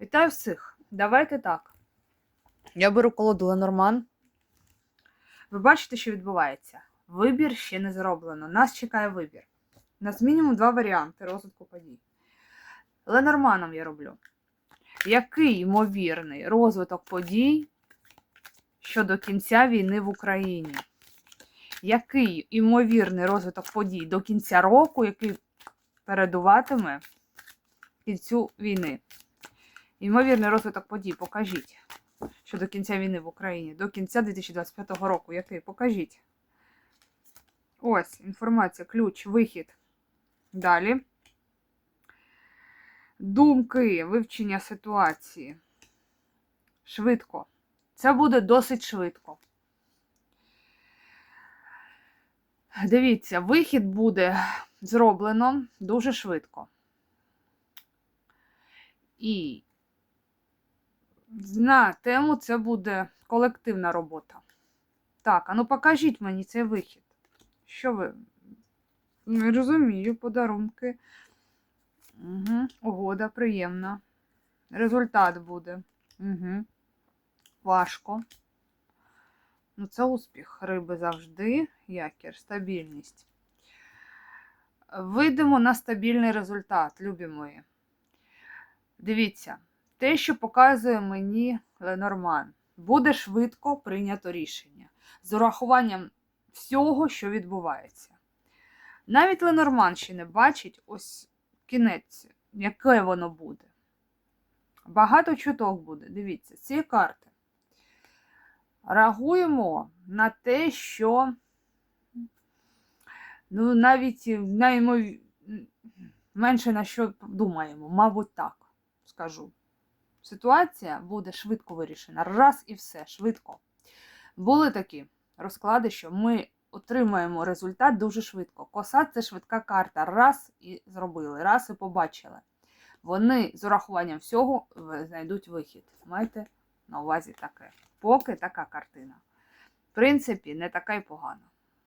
Вітаю всіх! Давайте так. Я беру колоду Ленорман. Ви бачите, що відбувається? Вибір ще не зроблено. Нас чекає вибір. У нас мінімум два варіанти розвитку подій. Ленорманом я роблю. Який ймовірний розвиток подій щодо кінця війни в Україні? Який ймовірний розвиток подій до кінця року, який передуватиме кінцю війни? Ймовірний розвиток подій, покажіть. Щодо кінця війни в Україні. До кінця 2025 року. Який? Покажіть. Ось, інформація, ключ, вихід. Далі. Думки, вивчення ситуації. Швидко. Це буде досить швидко. Дивіться, вихід буде зроблено дуже швидко. І на тему це буде колективна робота. Так, а ну покажіть мені цей вихід. Що ви? Не розумію, подарунки. Угу. Угода приємна. Результат буде. Угу. Важко. Ну, це успіх. Риби завжди. Якір, стабільність. Вийдемо на стабільний результат, любі мої. Дивіться, те, що показує мені Ленорман, буде швидко прийнято рішення з урахуванням всього, що відбувається. Навіть Ленорман ще не бачить ось кінець, яке воно буде. Багато чуток буде. Дивіться, цієї карти. Реагуємо на те, що ну, навіть наймо... менше на що думаємо, мабуть, так скажу. Ситуація буде швидко вирішена. Раз і все, швидко. Були такі розклади, що ми отримаємо результат дуже швидко. Коса це швидка карта. Раз і зробили, раз і побачили. Вони з урахуванням всього знайдуть вихід. Майте на увазі таке. Поки така картина. В принципі, не така й погана.